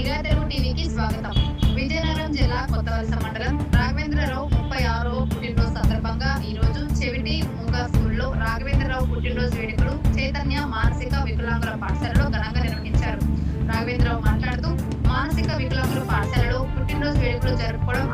నిఘా తెలుగు టీవీకి స్వాగతం. విజయనగరం జిల్లా కొత్తవలస మండలం రాఘవేంద్రరావు ముప్పై ఆరో పుట్టినరోజు సందర్భంగా ఈ రోజు చెవిటి మూగా స్కూల్లో రాఘవేంద్రరావు పుట్టినరోజు వేడుకలు చైతన్య మానసిక వికలాంగుల పాఠశాలలో ఘనంగా నిర్వహించారు. రాఘవేంద్రరావు మాట్లాడుతూ మానసిక వికలాంగుల పాఠశాలలో పుట్టినరోజు వేడుకలు జరుపుకోవడం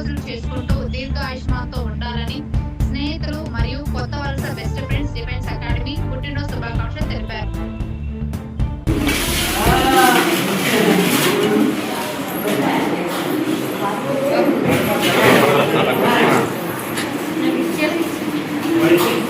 రోజులు చేసుకుంటూ దీర్ఘాయుష్మాన్తో ఉండాలని స్నేహితులు మరియు కొత్త వలస బెస్ట్ ఫ్రెండ్స్ డిఫెన్స్ అకాడమీ పుట్టినరోజు శుభాకాంక్షలు తెలిపారు. హ్యాపీ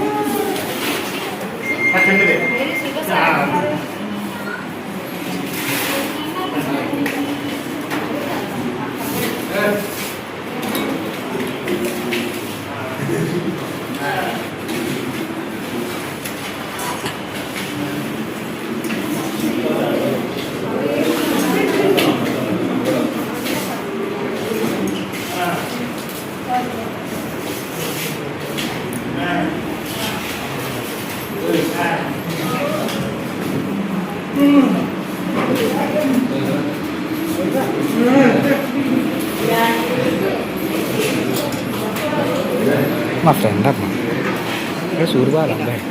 చెందిదే మా ఫ్రెండ్ అమ్మా సూర్యబాల అబ్బాయి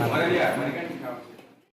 మరి